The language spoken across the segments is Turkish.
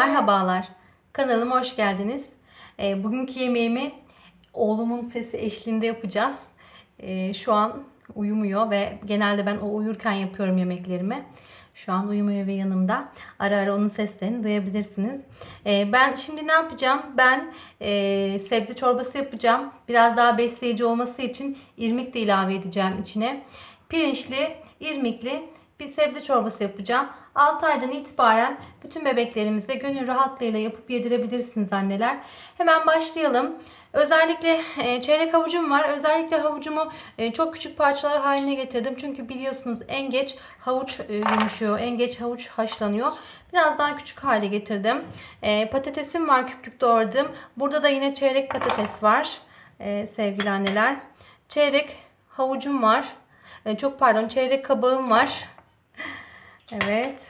Merhabalar. Kanalıma hoş geldiniz. Ee, bugünkü yemeğimi oğlumun sesi eşliğinde yapacağız. Ee, şu an uyumuyor ve genelde ben o uyurken yapıyorum yemeklerimi. Şu an uyumuyor ve yanımda. Ara ara onun seslerini duyabilirsiniz. Ee, ben şimdi ne yapacağım? Ben e, sebze çorbası yapacağım. Biraz daha besleyici olması için irmik de ilave edeceğim içine. Pirinçli, irmikli bir sebze çorbası yapacağım. 6 aydan itibaren bütün bebeklerimize gönül rahatlığıyla yapıp yedirebilirsiniz anneler. Hemen başlayalım. Özellikle e, çeyrek havucum var. Özellikle havucumu e, çok küçük parçalar haline getirdim. Çünkü biliyorsunuz en geç havuç e, yumuşuyor. En geç havuç haşlanıyor. Biraz daha küçük hale getirdim. Patatesim var küp küp doğradım. Burada da yine çeyrek patates var. Sevgili anneler. Çeyrek havucum var. Çok pardon çeyrek kabağım var. Evet.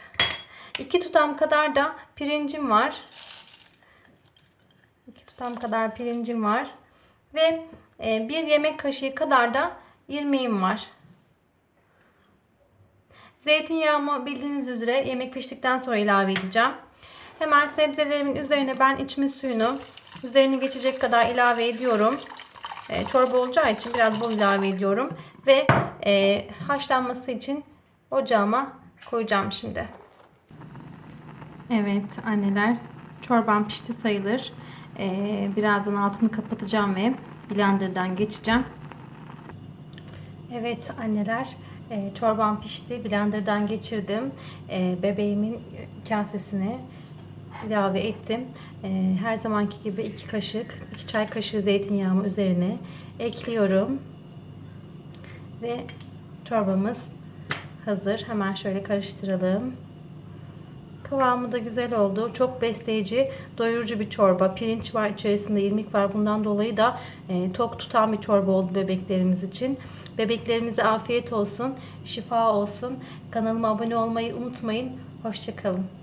İki tutam kadar da pirincim var. İki tutam kadar pirincim var. Ve e, bir yemek kaşığı kadar da irmiğim var. Zeytinyağımı bildiğiniz üzere yemek piştikten sonra ilave edeceğim. Hemen sebzelerimin üzerine ben içme suyunu üzerine geçecek kadar ilave ediyorum. E, çorba olacağı için biraz bol ilave ediyorum. Ve e, haşlanması için ocağıma koyacağım şimdi. Evet anneler çorbam pişti sayılır. Ee, birazdan altını kapatacağım ve blenderdan geçeceğim. Evet anneler e, çorbam pişti. Blenderdan geçirdim. E, bebeğimin kasesine ilave ettim. E, her zamanki gibi 2 kaşık, 2 çay kaşığı zeytinyağımı üzerine ekliyorum. Ve çorbamız hazır. Hemen şöyle karıştıralım. Kıvamı da güzel oldu. Çok besleyici, doyurucu bir çorba. Pirinç var içerisinde, irmik var. Bundan dolayı da e, tok tutan bir çorba oldu bebeklerimiz için. Bebeklerimize afiyet olsun, şifa olsun. Kanalıma abone olmayı unutmayın. Hoşçakalın.